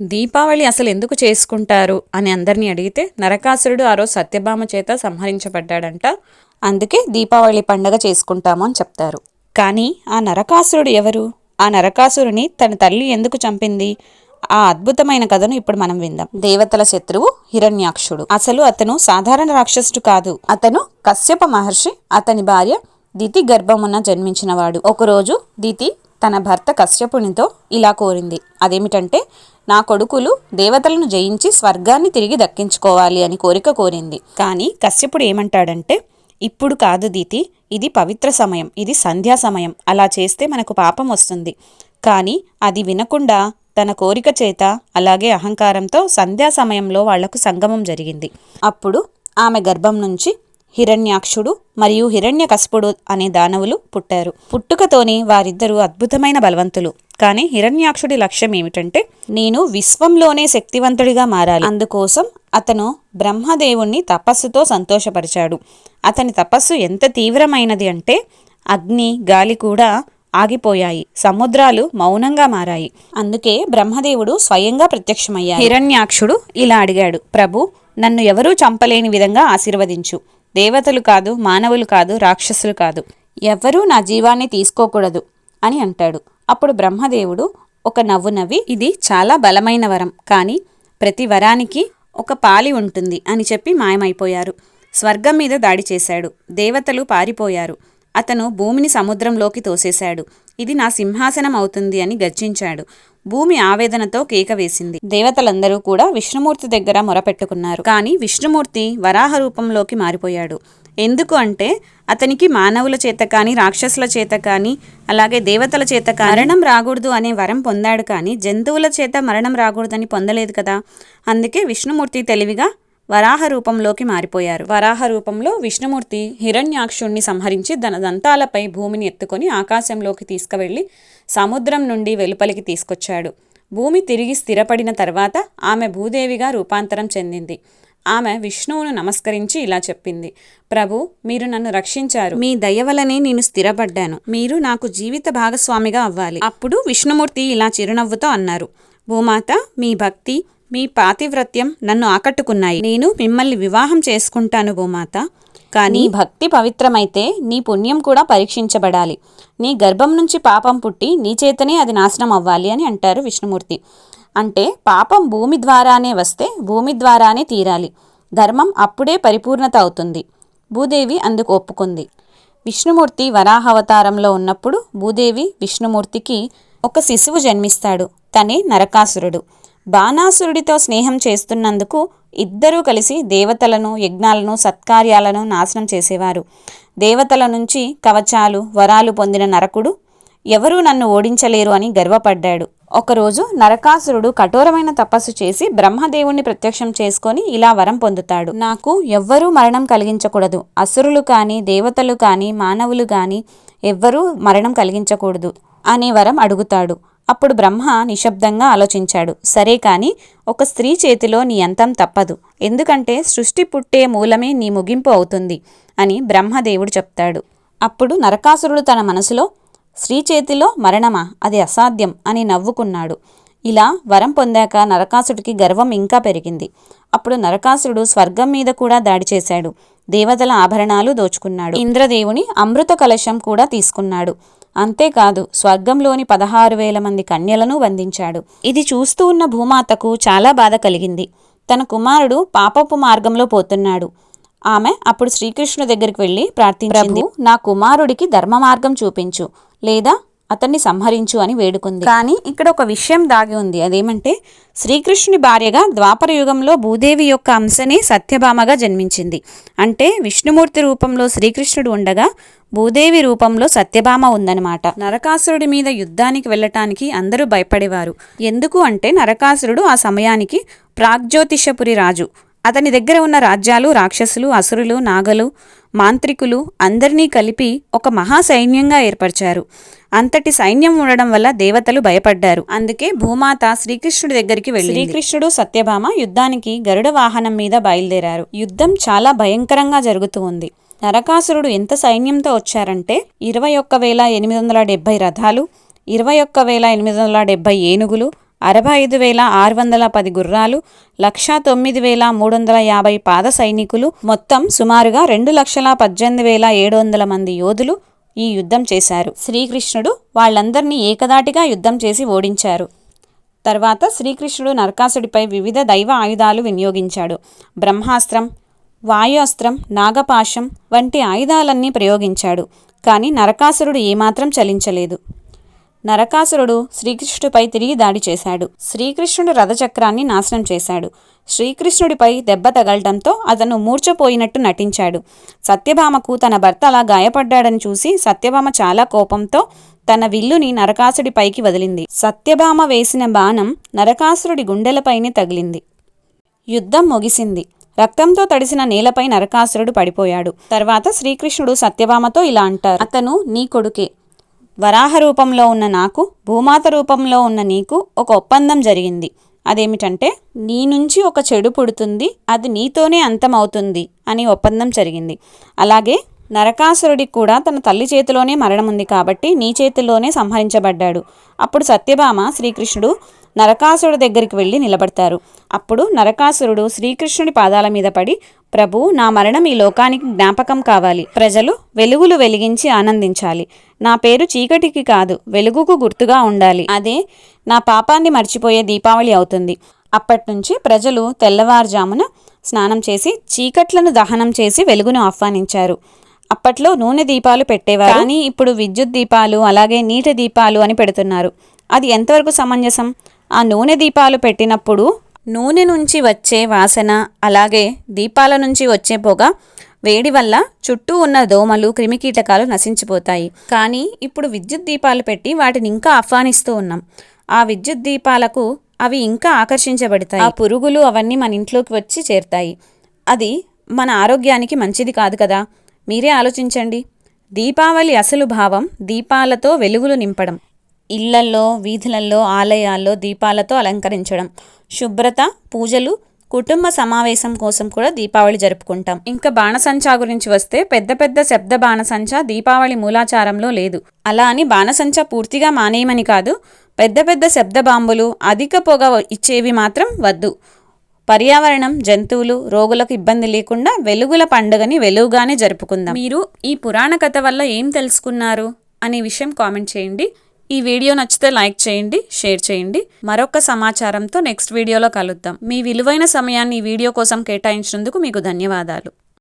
దీపావళి అసలు ఎందుకు చేసుకుంటారు అని అందరినీ అడిగితే నరకాసురుడు ఆ రోజు సత్యభామ చేత సంహరించబడ్డాడంట. అందుకే దీపావళి పండగ చేసుకుంటాము అని చెప్తారు. కానీ ఆ నరకాసురుడు ఎవరు? ఆ నరకాసురుని తన తల్లి ఎందుకు చంపింది? ఆ అద్భుతమైన కథను ఇప్పుడు మనం విందాం. దేవతల శత్రువు హిరణ్యాక్షుడు. అసలు అతను సాధారణ రాక్షసుడు కాదు. అతను కశ్యప మహర్షి అతని భార్య దితి గర్భమున జన్మించినవాడు. ఒకరోజు దితి తన భర్త కశ్యపునితో ఇలా కోరింది. అదేమిటంటే నా కొడుకులు దేవతలను జయించి స్వర్గాన్ని తిరిగి దక్కించుకోవాలి అని కోరిక కోరింది. కానీ కశ్యపుడు ఏమంటాడంటే ఇప్పుడు కాదు దీతి ఇది పవిత్ర సమయం ఇది సంధ్యా సమయం అలా చేస్తే మనకు పాపం వస్తుంది. కానీ అది వినకుండా తన కోరిక చేత అలాగే అహంకారంతో సంధ్యా సమయంలో వాళ్ళకు సంగమం జరిగింది. అప్పుడు ఆమె గర్భం నుంచి హిరణ్యాక్షుడు మరియు హిరణ్యకశపుడు అనే దానవులు పుట్టారు. పుట్టుకతోనే వారిద్దరూ అద్భుతమైన బలవంతులు. కానీ హిరణ్యాక్షుడి లక్ష్యం ఏమిటంటే నేను విశ్వంలోనే శక్తివంతుడిగా మారాలి. అందుకోసం అతను బ్రహ్మదేవుణ్ణి తపస్సుతో సంతోషపరిచాడు. అతని తపస్సు ఎంత తీవ్రమైనది అంటే అగ్ని గాలి కూడా ఆగిపోయాయి. సముద్రాలు మౌనంగా మారాయి. అందుకే బ్రహ్మదేవుడు స్వయంగా ప్రత్యక్షమయ్యాడు. హిరణ్యాక్షుడు ఇలా అడిగాడు ప్రభు నన్ను ఎవరూ చంపలేని విధంగా ఆశీర్వదించు. దేవతలు కాదు మానవులు కాదు రాక్షసులు కాదు. ఎవ్వరూ నా జీవాన్ని తీసుకోకూడదు అని అంటాడు. అప్పుడు బ్రహ్మదేవుడు ఒక నవ్వు నవ్వి ఇది చాలా బలమైన వరం కానీ ప్రతి వరానికి ఒక పాలి ఉంటుంది అని చెప్పి మాయమైపోయారు. స్వర్గం మీద దాడి చేశాడు. దేవతలు పారిపోయారు. అతను భూమిని సముద్రంలోకి తోసేశాడు. ఇది నా సింహాసనం అవుతుంది అని గర్జించాడు. భూమి ఆవేదనతో కేక వేసింది. దేవతలందరూ కూడా విష్ణుమూర్తి దగ్గర మొరపెట్టుకున్నారు. కానీ విష్ణుమూర్తి వరాహ రూపంలోకి మారిపోయాడు. ఎందుకు అంటే అతనికి మానవుల చేత కానీ రాక్షసుల చేత కానీ అలాగే దేవతల చేత కానీ మరణం రాకూడదు అనే వరం పొందాడు కానీ జంతువుల చేత మరణం రాకూడదని పొందలేదు కదా. అందుకే విష్ణుమూర్తి తెలివిగా వరాహ రూపంలోకి మారిపోయారు. వరాహ రూపంలో విష్ణుమూర్తి హిరణ్యాక్షుణ్ణి సంహరించి తన దంతాలపై భూమిని ఎత్తుకొని ఆకాశంలోకి తీసుకువెళ్ళి సముద్రం నుండి వెలుపలికి తీసుకొచ్చాడు. భూమి తిరిగి స్థిరపడిన తర్వాత ఆమె భూదేవిగా రూపాంతరం చెందింది. ఆమె విష్ణువును నమస్కరించి ఇలా చెప్పింది. ప్రభు మీరు నన్ను రక్షించారు. మీ దయ వలనే నేను స్థిరపడ్డాను. మీరు నాకు జీవిత భాగస్వామిగా అవ్వాలి అప్పుడు విష్ణుమూర్తి ఇలా చిరునవ్వుతో అన్నారు. భూమాత మీ భక్తి మీ పాతివ్రత్యం నన్ను ఆకట్టుకున్నాయి. నేను మిమ్మల్ని వివాహం చేసుకుంటాను భూమాత కానీ భక్తి పవిత్రమైతే నీ పుణ్యం కూడా పరీక్షించబడాలి. నీ గర్భం నుంచి పాపం పుట్టి నీ చేతనే అది నాశనం అవ్వాలి అని అంటారు విష్ణుమూర్తి. అంటే పాపం భూమి ద్వారానే వస్తే భూమి ద్వారానే తీరాలి. ధర్మం అప్పుడే పరిపూర్ణత అవుతుంది. భూదేవి అందుకు ఒప్పుకుంది. విష్ణుమూర్తి వరాహవతారంలో ఉన్నప్పుడు భూదేవి విష్ణుమూర్తికి ఒక శిశువు జన్మిస్తాడు. తనే నరకాసురుడు. బాణాసురుడితో స్నేహం చేస్తున్నందుకు ఇద్దరూ కలిసి దేవతలను యజ్ఞాలను సత్కార్యాలను నాశనం చేసేవారు. దేవతల నుంచి కవచాలు వరాలు పొందిన నరకుడు ఎవరూ నన్ను ఓడించలేరు అని గర్వపడ్డాడు. ఒకరోజు నరకాసురుడు కఠోరమైన తపస్సు చేసి బ్రహ్మదేవుణ్ణి ప్రత్యక్షం చేసుకొని ఇలా వరం పొందుతాడు. నాకు ఎవ్వరూ మరణం కలిగించకూడదు. అసురులు కానీ దేవతలు కానీ మానవులు కానీ ఎవ్వరూ మరణం కలిగించకూడదు అనే వరం అడుగుతాడు. అప్పుడు బ్రహ్మ నిశ్శబ్దంగా ఆలోచించాడు. సరే కాని ఒక స్త్రీ చేతిలో నీ అంతం తప్పదు. ఎందుకంటే సృష్టి పుట్టే మూలమే నీ ముగింపు అవుతుంది అని బ్రహ్మదేవుడు చెప్తాడు. అప్పుడు నరకాసురుడు తన మనసులో స్త్రీ చేతిలో మరణమా? అది అసాధ్యం అని నవ్వుకున్నాడు. ఇలా వరం పొందాక నరకాసుడికి గర్వం ఇంకా పెరిగింది. అప్పుడు నరకాసురుడు స్వర్గం మీద కూడా దాడి చేశాడు. దేవతల ఆభరణాలు దోచుకున్నాడు. ఇంద్రదేవుని అమృత కలశం కూడా తీసుకున్నాడు. అంతేకాదు స్వర్గంలోని పదహారు వేల మంది కన్యలను వందించాడు. ఇది చూస్తూ ఉన్న భూమాతకు చాలా బాధ కలిగింది. తన కుమారుడు పాపపు మార్గంలో పోతున్నాడు. ఆమె అప్పుడు శ్రీకృష్ణు దగ్గరికి వెళ్ళి ప్రార్థించింది నా కుమారుడికి ధర్మ మార్గం చూపించు లేదా అతన్ని సంహరించు అని వేడుకుంది. కానీ ఇక్కడ ఒక విషయం దాగి ఉంది. అదేమంటే శ్రీకృష్ణుని భార్యగా ద్వాపర యుగంలో భూదేవి యొక్క అంశనే సత్యభామగా జన్మించింది. అంటే విష్ణుమూర్తి రూపంలో శ్రీకృష్ణుడు ఉండగా భూదేవి రూపంలో సత్యభామ ఉందన్నమాట. నరకాసురుడి మీద యుద్ధానికి వెళ్ళటానికి అందరూ భయపడేవారు. ఎందుకు అంటే నరకాసురుడు ఆ సమయానికి ప్రాగ్జ్యోతిషపురి రాజు. అతని దగ్గర ఉన్న రాజ్యాలు రాక్షసులు అసురులు నాగలు మాంత్రికులు అందరినీ కలిపి ఒక మహా సైన్యంగా ఏర్పరిచారు. అంతటి సైన్యం ఉండడం వల్ల దేవతలు భయపడ్డారు. అందుకే భూమాత శ్రీకృష్ణుడి దగ్గరికి వెళ్ళి శ్రీకృష్ణుడు సత్యభామ యుద్ధానికి గరుడ వాహనం మీద బయలుదేరారు. యుద్ధం చాలా భయంకరంగా జరుగుతూ ఉంది. నరకాసురుడు ఎంత సైన్యంతో వచ్చారంటే ఇరవై ఒక్క వేల ఎనిమిది వందల డెబ్బై రథాలు ఇరవై ఒక్క వేల ఎనిమిది వందల డెబ్బై ఏనుగులు అరవై ఐదు వేల ఆరు వందల పది గుర్రాలు లక్షా తొమ్మిది వేల మూడు వందల యాభై పాద సైనికులు మొత్తం సుమారుగా రెండు లక్షల పద్దెనిమిది వేల ఏడు వందల మంది యోధులు ఈ యుద్ధం చేశారు. శ్రీకృష్ణుడు వాళ్ళందరినీ ఏకదాటిగా యుద్ధం చేసి ఓడించారు. తర్వాత శ్రీకృష్ణుడు నరకాసుడిపై వివిధ దైవ ఆయుధాలు వినియోగించాడు. బ్రహ్మాస్త్రం వాయుస్త్రం నాగపాశం వంటి ఆయుధాలన్నీ ప్రయోగించాడు. కానీ నరకాసురుడు ఏమాత్రం చలించలేదు. నరకాసురుడు శ్రీకృష్ణుడిపై తిరిగి దాడి చేశాడు. శ్రీకృష్ణుడు రథచక్రాన్ని నాశనం చేశాడు. శ్రీకృష్ణుడిపై దెబ్బ తగలటంతో అతను మూర్చపోయినట్టు నటించాడు. సత్యభామకు తన భర్త అలా గాయపడ్డాడని చూసి సత్యభామ చాలా కోపంతో తన విల్లుని నరకాసుడిపైకి వదిలింది. సత్యభామ వేసిన బాణం నరకాసురుడి గుండెలపైనే తగిలింది. యుద్ధం ముగిసింది. రక్తంతో తడిసిన నేలపై నరకాసురుడు పడిపోయాడు. తర్వాత శ్రీకృష్ణుడు సత్యభామతో ఇలా అంటారు. అతను నీ కొడుకే వరాహ రూపంలో ఉన్న నాకు భూమాత రూపంలో ఉన్న నీకు ఒక ఒప్పందం జరిగింది. అదేమిటంటే నీ నుంచి ఒక చెడు పుడుతుంది అది నీతోనే అంతమవుతుంది అని ఒప్పందం జరిగింది. అలాగే నరకాసురుడికి కూడా తన తల్లి చేతిలోనే మరణం ఉంది కాబట్టి నీ చేతిలోనే సంహరించబడ్డాడు. అప్పుడు సత్యభామ శ్రీకృష్ణుడు నరకాసురుడు దగ్గరికి వెళ్ళి నిలబడతారు. అప్పుడు నరకాసురుడు శ్రీకృష్ణుడి పాదాల మీద పడి ప్రభు నా మరణం ఈ లోకానికి జ్ఞాపకం కావాలి. ప్రజలు వెలుగులు వెలిగించి ఆనందించాలి. నా పేరు చీకటికి కాదు వెలుగుకు గుర్తుగా ఉండాలి. అదే నా పాపాన్ని మర్చిపోయే దీపావళి అవుతుంది. అప్పటినుంచి ప్రజలు తెల్లవారుజామున స్నానం చేసి చీకట్లను దహనం చేసి వెలుగును ఆహ్వానించారు. అప్పట్లో నూనె దీపాలు పెట్టేవారు. కానీ ఇప్పుడు విద్యుత్ దీపాలు అలాగే నీటి దీపాలు అని పెడుతున్నారు. అది ఎంతవరకు సమంజసం? ఆ నూనె దీపాలు పెట్టినప్పుడు నూనె నుంచి వచ్చే వాసన అలాగే దీపాల నుంచి వచ్చే పొగ వేడి వల్ల చుట్టూ ఉన్న దోమలు క్రిమికీటకాలు నశించిపోతాయి. కానీ ఇప్పుడు విద్యుత్ దీపాలు పెట్టి వాటిని ఇంకా ఆహ్వానిస్తూ ఉన్నాం. ఆ విద్యుత్ దీపాలకు అవి ఇంకా ఆకర్షించబడతాయి. ఆ పురుగులు అవన్నీ మన ఇంట్లోకి వచ్చి చేరుతాయి. అది మన ఆరోగ్యానికి మంచిది కాదు కదా? మీరే ఆలోచించండి. దీపావళి అసలు భావం దీపాలతో వెలుగులు నింపడం. ఇళ్ళల్లో వీధులల్లో ఆలయాల్లో దీపాలతో అలంకరించడం. శుభ్రత పూజలు కుటుంబ సమావేశం కోసం కూడా దీపావళి జరుపుకుంటాం. ఇంకా బాణసంచా గురించి వస్తే పెద్ద పెద్ద శబ్ద బాణసంచా దీపావళి మూలాచారంలో లేదు. అలా అని బాణసంచా పూర్తిగా మానేయమని కాదు పెద్ద పెద్ద శబ్ద బాంబులు అధిక పొగ ఇచ్చేవి మాత్రం వద్దు. పర్యావరణం జంతువులు రోగులకు ఇబ్బంది లేకుండా వెలుగుల పండుగని వెలుగుగానే జరుపుకుందాం. మీరు ఈ పురాణ కథ వల్ల ఏం తెలుసుకున్నారు? అనే విషయం కామెంట్ చేయండి. ఈ వీడియో నచ్చితే లైక్ చేయండి షేర్ చేయండి. మరొక సమాచారంతో నెక్స్ట్ వీడియోలో కలుద్దాం. మీ విలువైన సమయాన్ని ఈ వీడియో కోసం కేటాయించినందుకు మీకు ధన్యవాదాలు.